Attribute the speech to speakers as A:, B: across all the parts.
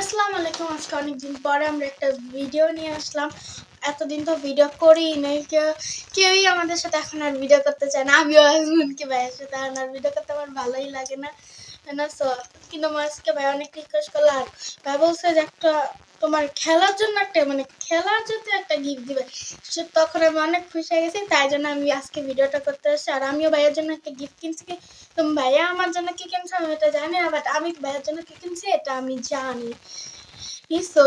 A: আসসালামু আলাইকুম। আজকে অনেকদিন পরে আমরা একটা ভিডিও নিয়ে আসলাম। এতদিন তো ভিডিও করি নাই, কেউ, কেউই আমাদের সাথে এখন আর ভিডিও করতে চায় না। আমিও হাজবেন্ডকে ভাইয়ের সাথে এখন আর ভিডিও করতে আমার ভালোই লাগে না। না কিন্তু আমার আজকে ভাই অনেক রিকোয়েস্ট করল আর ভাই বলছে যে একটা তোমার খেলার জন্য একটা মানে খেলার জন্য একটা গিফট দিবে। সে তখন আমি অনেক খুশি হয়ে গেছি, তাই জন্য আমি আজকে ভিডিওটা করতে আসছি। আর আমিও ভাইয়ের জন্য একটা গিফট কিনছি কি? তো ভাইয়া আমার জন্য কি কিনছে আমি এটা জানি না বাট আমি ভাইয়ের জন্য কি কিনছি এটা আমি জানি। সো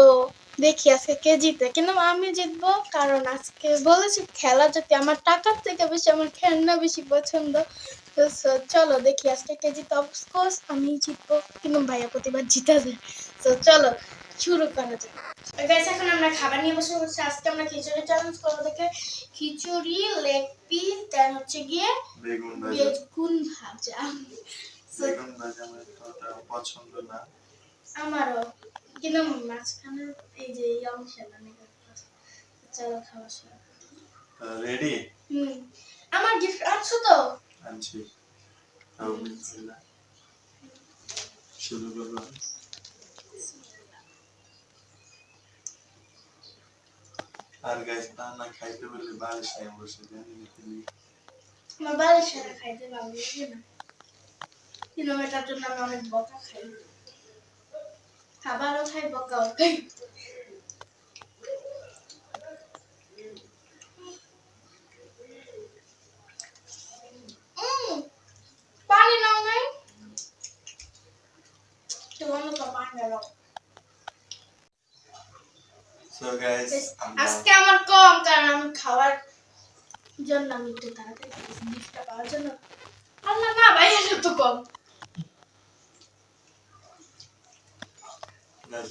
A: দেখি আজকে কে জিতে কিন্তু আমি জিতবো কারণ আজকে বলেছি খেলা যদি আমার টাকার থেকে বেশি, আমার খেলনা বেশি পছন্দ। তো চলো দেখি আজকে কে জিতে। অফকোর্স আমি জিতবো। কিন্তু ভাইয়া প্রতিবার জিতা যায়। তো চলো শুরু করা যাক। গাইস এখন আমরা খাবার নিয়ে বসে বসে আজকে আমরা খিচুড়ি চ্যালেঞ্জ করব দেখে। খিচুড়ি লেগ পিস দেন হচ্ছে গিয়ে
B: বেগুন ভাজা।
A: বেগুন ভাজা।
B: আমার পছন্দ না।
A: আমারও। কিন্তু মাঝখানে এই যে এই অংশে মানে চলো খাওয়া শুরু
B: রেডি
A: হুম। আমার গিফট আনছো তো।
B: আনছি। শুরু করব আর গাইস না না খাইতে বললে বালিশ নিয়ে বসে জানি না তুমি
A: খাইতে ভালো লাগে না কিন্তু এটার জন্য আমি অনেক বকা খাই খাবারও খাই বকাও খাই উম, পানি নাও নাই তোমার তো পানি দাও
B: সো গাইস
A: আজকে আমার কম কারণ আমি খাওয়ার জন্য আমি একটু তাড়াতাড়ি গিফটটা পাওয়ার জন্য। আল্লাহ না ভাই এটা তো কম।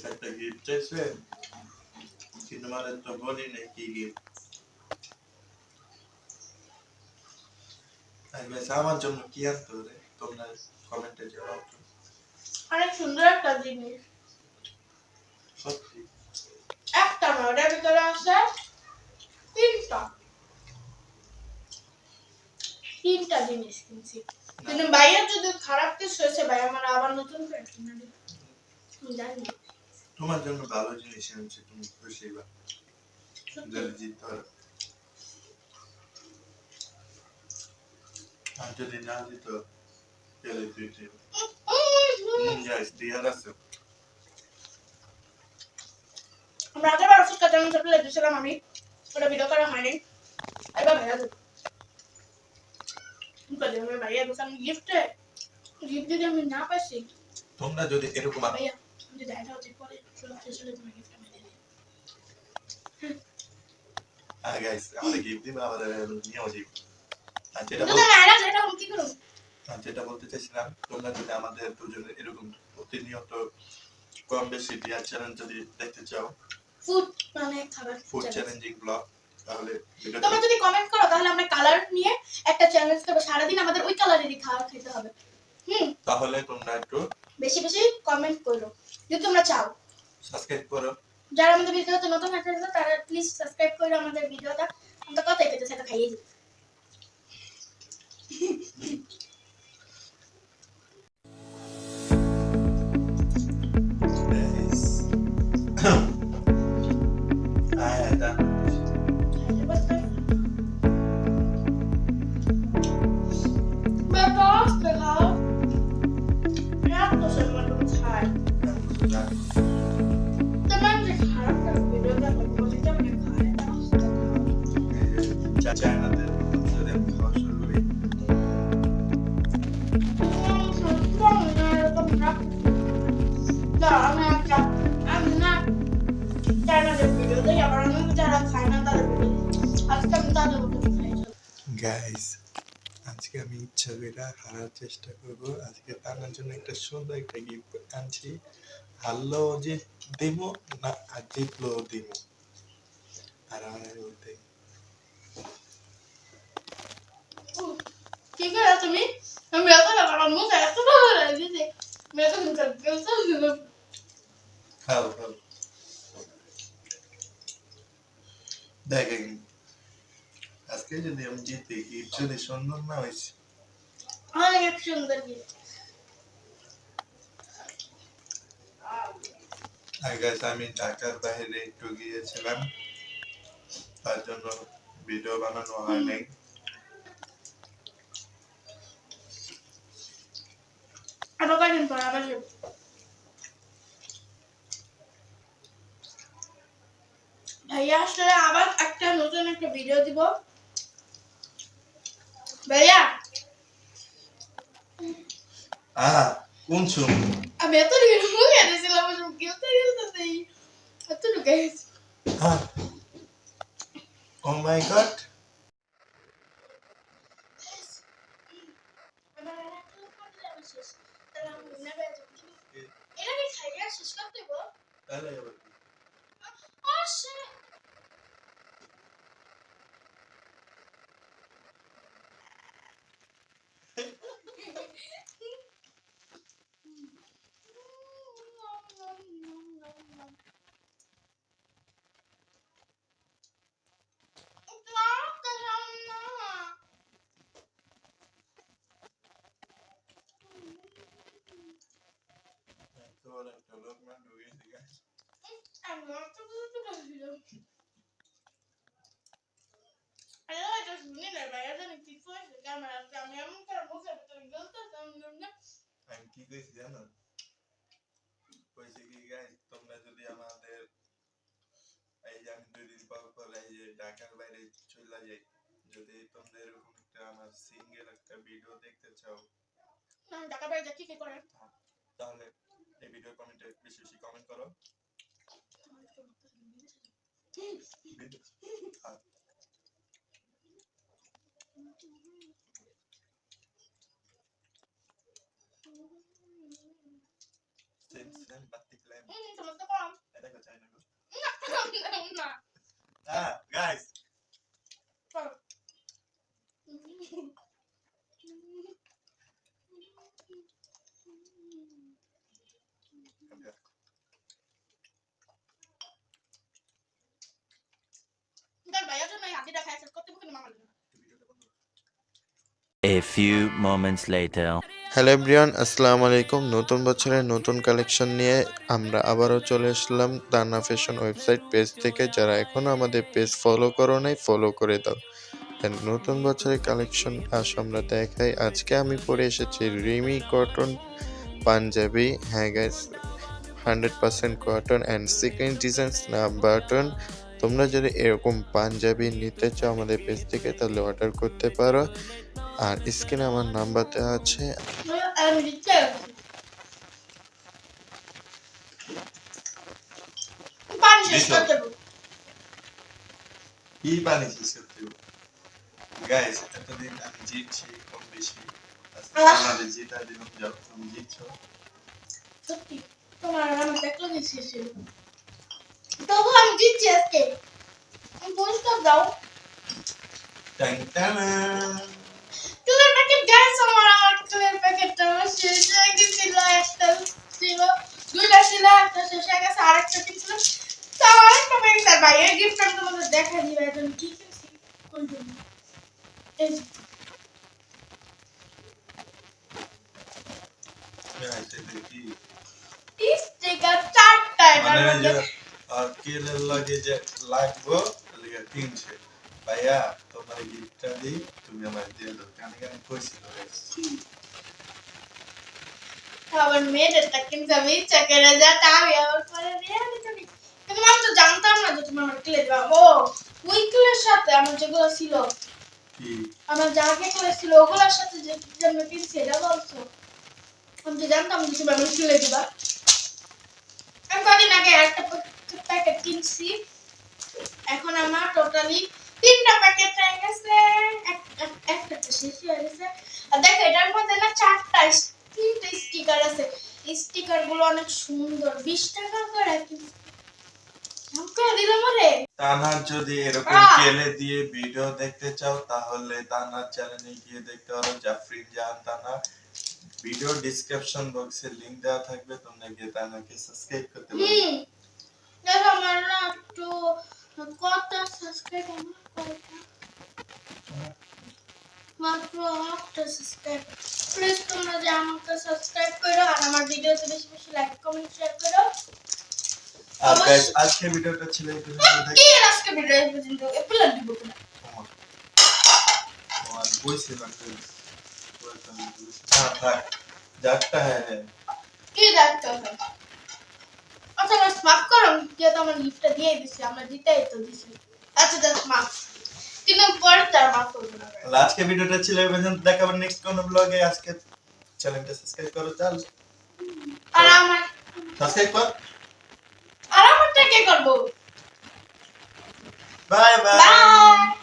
B: একটা গিফট চাইছে কিন্তু মানে তো বলি না কি গিফট আমার জন্য কি আনতে হবে তোমরা কমেন্টে তো
A: অনেক সুন্দর একটা জিনিস। একটা না ওটার ভিতরে আছে তিনটা। তিনটা জিনিস কিনছি। কিন্তু ভাইয়ের যদি খারাপ কিছু হয়েছে ভাই আমার আবার নতুন করে কিনে দিবে। জানি
B: তোমার জন্য ভালো জিনিস এনেছি তুমি খুশি বা যদি জিততে পারো আর যদি না জিত তাহলে তুই গাইস ক্লিয়ার আছে
A: আমরা আগেবার ওষুধ কাটার মতো প্লেট দিয়েছিলাম আমি ওটা ভিডিও করা হয়নি এবার ভাইয়া দেবো ভাইয়া দোকান গিফটে গিফট যদি আমি না পাইছি
B: তোমরা যদি এরকম
A: ভাইয়া যদি দেখা হচ্ছে পরে ষোলো শেষে গিফট আমি দিয়ে দিই
B: গাইস আমাদের গিফট দিবে আবার
A: যদি
B: বল-
A: আমি আড়া এটা কি
B: আর যেটা বলতে চাইছিলাম তোমরা যদি আমাদের দুজনের এরকম প্রতিনিয়ত কম বেশি ডিয়ার চ্যানেল যদি দেখতে চাও
A: ফুড মানে খাবার
B: ফুড। চ্যালেঞ্জিং ব্লগ তাহলে
A: তোমরা যদি কমেন্ট করো তাহলে আমরা কালার নিয়ে একটা চ্যালেঞ্জ করব। সারাদিন আমাদের ওই কালারেরই খাবার খেতে হবে। হুম?
B: তাহলে তোমরা একটু
A: বেশি বেশি কমেন্ট করো। যদি তোমরা চাও।
B: সাবস্ক্রাইব করো।
A: যারা আমাদের ভিডিওতে নতুন আসছে তারা প্লিজ সাবস্ক্রাইব করে আমাদের ভিডিওটা। আমরা কথাই পেতে সেটা খাইয়ে দিই।
B: গাইস আজকে আমি ইচ্ছা করে হারার চেষ্টা করব। আজকে জন্য একটা সুন্দর একটা গিফট আনছি। হারলো যে দেবো না আর জিতলো দেবো। আর আমার বলতে
A: তুমি? আমি আমার মুখ এত ভালো লাগছে মেয়ে তো
B: খাও খাও। দেখ। আজকে যদি আমি জিতে? গিফট যদি সুন্দর না হয়েছে?
A: অনেক সুন্দর গিফট
B: আর আমি ঢাকার বাইরে একটু গিয়েছিলাম। তার জন্য ভিডিও বানানো হয় নাই।
A: আরও কয়দিন পর? আবার ভাইয়া আসলে আবার একটা নতুন একটা ভিডিও দিব। ভাইয়া।
B: আহ কোন ছুম
A: আমি এত ঢুকে মুখে এনেছিলাম গেলতে গেলতে এত ঢুকে গেছি।
B: ও মাই গড
A: এটা কি খাইয়া শেষ করতে গো?
B: তাহলে এবার কি?
A: ও shit.
B: এত বড় একটা লোক না ঢুকেছে guys।
A: আমার তো বুঝতে পারছিল আরে এটা শুনি না ভাই এটা কি কইছে ক্যামেরা আমি এমন করে মুখের ভিতরে গেলতাম না।
B: আমি কি কইছি জানো? কইছি কি গাইস তোমরা যদি আমাদের এই যে আমি দুই দিন পর পর এই যে ঢাকার বাইরে চলে যাই যদি তোমরা এরকম একটা আমার সিঙ্গেল একটা ভিডিও দেখতে চাও
A: টাকা বাইরে কি কি করে
B: তাহলে এই ভিডিও কমেন্টে বেশি বেশি কমেন্ট করো। আর সেম সেম বাতি ক্লাইম
A: হুম তোমার তো কম
B: এটা কো চাই না গো
A: না
B: ah guys come here
A: তার ভাইয়া জন্য এই হাতিটা খাই শেষ করতে কিন্তু মামা লাগবে না।
B: ভিডিওটা বন্ধ করো।
C: A few moments later.
D: Hello everyone আসসালামু আলাইকুম নতুন বছরের নতুন কালেকশন নিয়ে আমরা আবারও চলে আসলাম দানা ফ্যাশন ওয়েবসাইট পেজ থেকে। যারা এখনও আমাদের পেজ ফলো করো নাই ফলো করে দাও। নতুন বছরের কালেকশন আস আমরা দেখাই। আজকে আমি পরে এসেছি রিমি কটন পাঞ্জাবি হ্যাঁ guys hundred percent cotton and second designs না বাটন তোমরা যদি এরকম পাঞ্জাবি নিতে চাও আমাদের পেজ থেকে তাহলে অর্ডার করতে পারো। আর স্ক্রিনে আমার নাম্বার দেওয়া আছে।
A: আমি পানি শেষ করতে হবে।
B: কি বানিয়েছিস সত্যি গাইস এতদিন আমি জিতছি কম বেশি। আমাদের জিতা দিলাম যাও তুমি জিতছো
A: সত্যি তোমার ছিল তবু আমি জিতছি আজকে। পুরস্কার দাও।
B: টান টানা
A: তুলের প্যাকেট গ্যাস আমার আমার তুলের প্যাকেটটা আমার শেষ হয়ে গেছিল একটা ছিল দুইটা ছিল একটা শেষ হয়ে গেছে আরেকটা কি ছিল। তো আরেকটা পেয়ে গেছে আর ভাইয়ের গিফট আমি তোমাদের দেখা দিবে এখন কি কিনছি কোন জন্য? এই
B: এটা কি
A: এই স্টিকার চারটা মধ্যে
B: আর কেলের লাগে যে লাগবো লাগে কিনছে ভাইয়া তোমার গিফটটা দিই তুমি আমার দিয়ে দাও। কানে কানে কইছিল।
A: আবার আমি ইচ্ছা যা আবার পরে দিয়ে। আমি তো জানতাম না যে তুমি আমার ক্লে দেবা। ও ওই ক্লের সাথে আমার যেগুলো ছিল আমার যা ছিল ওগুলোর সাথে যে জন্য কিনছি এটা বলছো? আমি তো জানতাম যে তুমি আমার ক্লে দিবা। আমি কদিন আগে একটা প্যাকেট কিনছি। এখন আমার টোটালি তিনটা প্যাকেট হয়ে গেছে। এক- এক- একটা তো শেষ হয়ে গেছে। আর দেখো এটার মধ্যে না চারটা তিনটে স্টিকার আছে। স্টিকারগুলো অনেক সুন্দর। বিশ টাকা করে
B: যদি এরকম কেলে দিয়ে ভিডিও দেখতে চাও তাহলে চ্যানেলে গিয়ে দেখতে পারো। জাফরিন জাহান তানা। ভিডিও ডিসক্রিপশন বক্সে লিংক দেওয়া থাকবে। তোমরা গিয়ে তানাকে সাবস্ক্রাইব করতে পারো।
A: না একটু কত সাবস্ক্রাইব আমার কয়টা মাত্র আটটা সাবস্ক্রাইব প্লিজ তোমরা যে আমাকে সাবস্ক্রাইব করো আর আমার ভিডিওতে বেশি বেশি লাইক কমেন্ট শেয়ার করো
B: আর guys, আজকে ভিডিওটা ছিল এই পর্যন্ত দেখ-
A: কি আজকে ভিডিও এই পর্যন্ত এপ্রিল দিব কিনা
B: আমার। ও, আর বইছিলাম যে, বইছিলাম যে, না, থাক। যারটা হ্যাঁ হ্যাঁ
A: কি দেখতে হবে আচ্ছা বাস মাফ করো যেহেতু আমার গিফটটা দিয়ে দিছি আমরা জিতেই তো দিছি। আচ্ছা জাস্ট মাফ। কিন্তু পরে তার মাফ করব না
B: আজকে ভিডিওটা ছিল এই পর্যন্ত দেখাবার নেক্সট কোন ব্লগে আজকে চ্যানেলটা সাবস্ক্রাইব করো চাল।
A: আর আমার
B: সাবস্ক্রাইব কর।
A: আর আমারটা কে করব?
B: Bye bye
A: bye